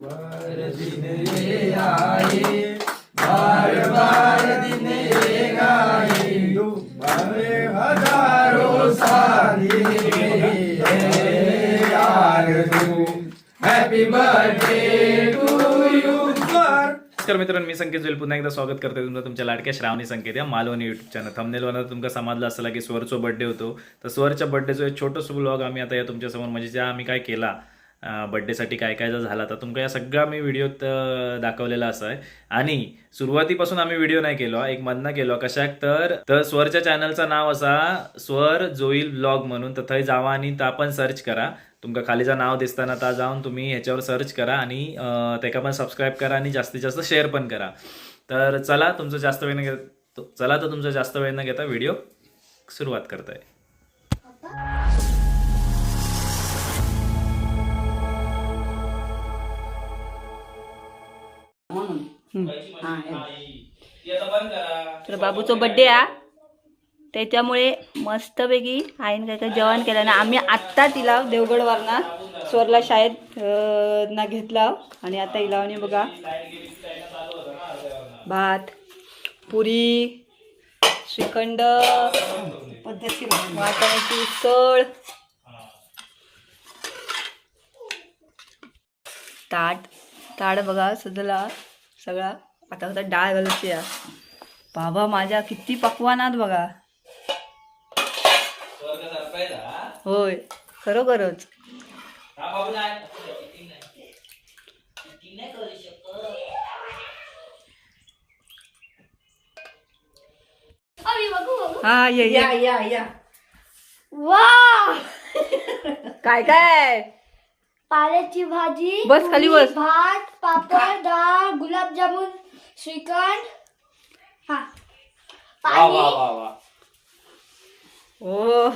नमस्कार मित्रांनो मी संकेत जोईल. पुन्हा एकदा स्वागत करते तुमचं. तुमच्या लाडक्या श्रावणी संकेत या मालवणी युट्यूब चॅनल थंबनेलवर तुमका समजलं असला की स्वरचा बर्थडे होतो. तर स्वरच्या बड्डेचं एक छोटंसं ब्लॉग आम्ही आता या तुमच्यासमोर. म्हणजे ज्या आम्ही काय केला बड्डेसाठी काय काय जर झाला तर तुमका या सगळा मी व्हिडिओत दाखवलेला असा आहे. आणि सुरुवातीपासून आम्ही व्हिडिओ नाही केलो एक मधनं केलो कशाक तर तर स्वरच्या चॅनलचं नाव असा स्वर जोईल ब्लॉग म्हणून तर थंय जावा आणि ता पण सर्च करा. तुमका खालीचं नाव दिसताना ता जाऊन तुम्ही ह्याच्यावर सर्च करा आणि त्याका पण सबस्क्राईब करा आणि जास्तीत जास्त शेअर पण करा. तर चला तुमचं जास्त वेळ न घेत चला तर तुमचं जास्त वेळ न घेता व्हिडिओ सुरुवात करताय. तर बाबूचो बड्डे हा? त्याच्यामुळे मस्तपैकी आईन काय काय जेवण केलं ना आम्ही आत्ता तिला देवगडवरना स्वरला शाळेत ना घेतला. आणि आता इलावणी बघा. भात पुरी श्रीखंड वाटाण्याची उसळ ताट ताट बघा सजला. सगळा. आता आता डाळ घालायची आहे. बाबा माझ्या किती पकवानात बघा. होय खरोखरच. हा ये ये. वा काय काय? पाल्याची भाजी बस, खाली बस. भात पापड डाळ गुलाबजामुन श्रीखंड. हा. पाणी. ओ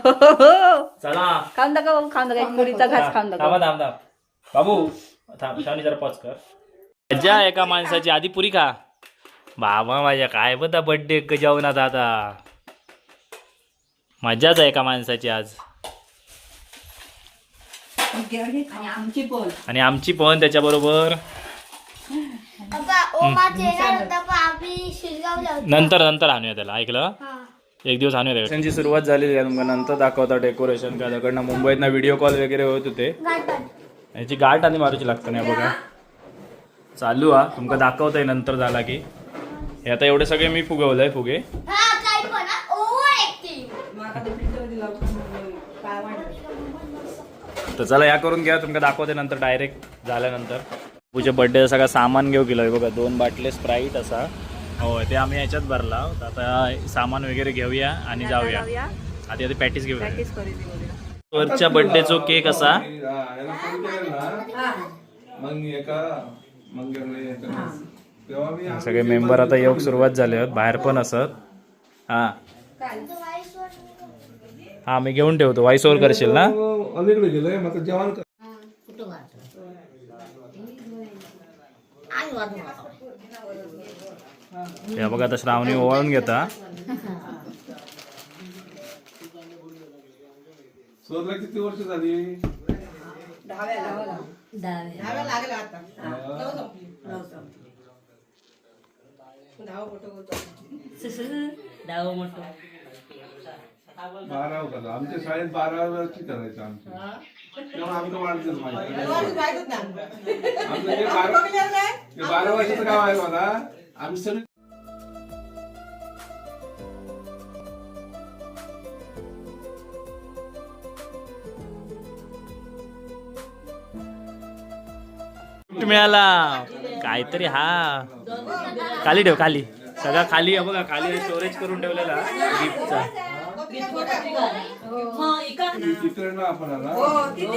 चला. खाऊन दाखव बाबू, खाऊन दाखव. घास खाऊन दाखव. थांबा थांब थांब. बाबू थांब जरा पॉज कर. मज्जा एका माणसाची. आधी पुरी खा. बाबा माझ्या काय बघा बड्डे जेवणात आता. मज्जाच आहे एका माणसाची आज. आणि आमची पण. आणि आमची पण त्याच्याबरोबर. नंतर नंतर आणूया त्याला ऐकलं? हा. एक दिवस आणूया त्यांची सुरुवात झालेली आहे तुमका नंतर दाखवता डेकोरेशन काय तिकडनं मुंबईतनं व्हिडिओ कॉल वगैरे होत होते. याची गाठ आणि मारूची लागतं नाही बघा. चालू हा तुमका दाखवताय नंतर झाला की. हे आता एवढे सगळे मी फुगवलंय फुगे. तर चला या करून घ्या तुमका दाखवते नंतर डायरेक्ट झाल्यानंतर. पूजा बर्थडे सगळं सामान घेऊ गेलो बघा दोन बाटले स्प्राईट असा. हो ते आम्ही याच्यात भरला. आता सामान वगैरे घेऊया आणि जाऊया. आधी आधी पॅटीस घेऊया. वरच्या बर्थडेचो केक असा. सगळे मेंबर आता योग सुरुवात झाले आहेत. बाहेर पण असत. हा. हा मी घेऊन ठेवतो. वाईस ओव्हर करशील ना? अलीकडे गेलोय मग आता जेवण कर. या बघा आता श्रावणी ओवाळून घेता. शोधला किती वर्ष झाली? बारा होता आमच्या शाळेत बारा वर्षी करायचं तेव्हा आमचं माहिती बारा वर्षाचं गाव आहे मला आम्ही सगळे गिफ्ट मिळाला. काहीतरी हा. खाली ठेव खाली. सगळा खाली आहे बघा. खाली स्टोरेज करून ठेवलेला. गिफ्टचा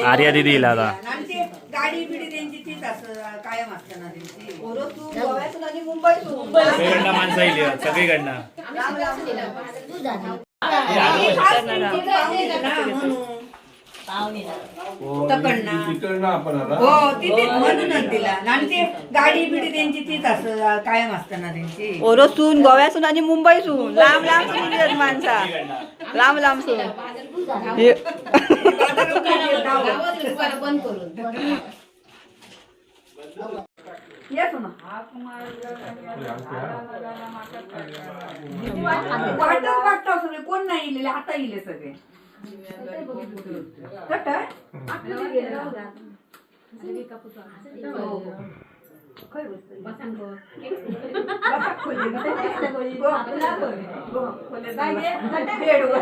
आर्या दिदी इला आता. आणि ते गाडी बिडी त्यांची तीच असं कायम असते ना त्यांची ओरतून गोव्यातून आणि मुंबईतून सगळीकडनं माणसं येईल सगळीकडनं. हो गाडी बिडी त्यांची तीच असं कायम असते ना त्यांची ओरोसून गोव्यासून आणि मुंबईसून लांब लांब माणसा. लांब लांब सून हे- येस ना वाटत वाटत सगळे कोण नाही इलेले आता इले सगळे. कट हो, हो. हो. हो, खोली. काय घे? बेडवर.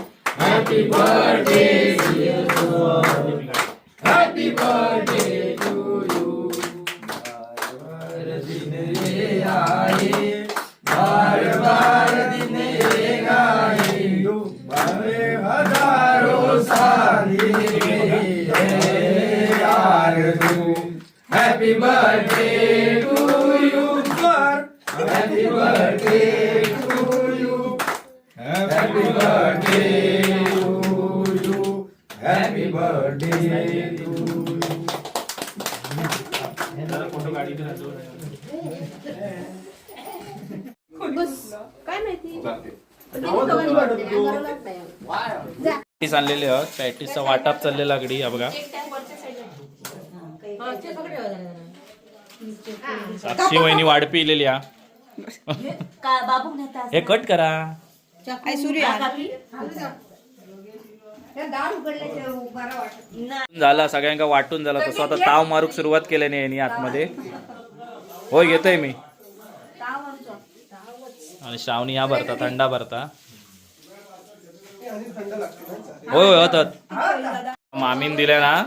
केक कापूचा असा आहे जवळ. विचारत होतो मी आठवण काढली अरे असं चालू ठेवा बस रे. बरं, जेवण काढलं ना. असं होतं. बस बेडवर. हा, परवा दिवशी हॅपी बर्थडे पॅटीस आणलेले आहोत पॅटीसचा वाटप चाललेला गडी हा बघा. साक्षी वहिनी वाढ पिलेली हा. हे कट करा त्या दार उघडल्याशिवाय बरं वाटत नाही. झाला सगळ्यांका वाटून झाला तसं आता ताव मारूक सुरुवात केल्याने यांनी आतमध्ये होय घेतोय मी आणि श्रावणी हा भरता थंडा भरता होय होय होतात मामीन दिल्या ना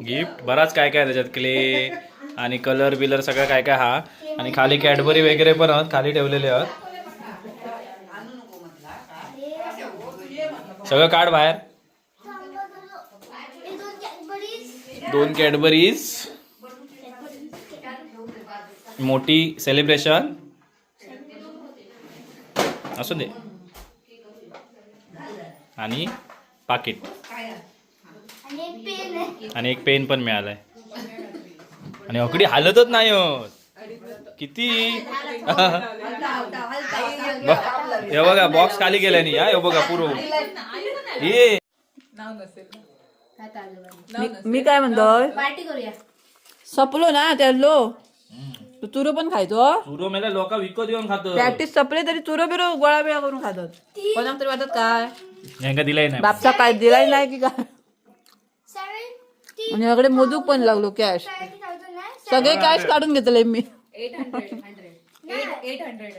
गिफ्ट बराच काय काय त्याच्यात क्ले आणि कलर बिलर सगळं काय काय हा आणि खाली कॅडबरी वगैरे पण आहोत खाली ठेवलेले आहोत सगळं काढ बाहेर हे दोन कॅडबरीज दोन कॅडबरीज. मोठी सेलिब्रेशन. असू दे. आणि पाकिट. आणि एक पेन आहे. आणि एक पेन पण मिळालाय. आणि अकडी हालतच नाही होत. किती? हे बघा बॉक्स खाली गेल्यानी हा हे बघा पूर्व. ये. मी काय म्हणतोय पार्टी करूया. सपलो ना त्या लो तू चुरो पण खायचो. सुरू मेला लोक विकत येऊन खात प्रॅक्टिस सपले तरी चुरो बिरो गोळा बिळा करून खातात. कोणाक तरी वाटत काय? यांका दिलाय नाही. बापचा काय दिलाय नाही की काय? आणि याकडे मोजूक पण लागलो कॅश सगळे कॅश काढून घेतले मी. Eight hundred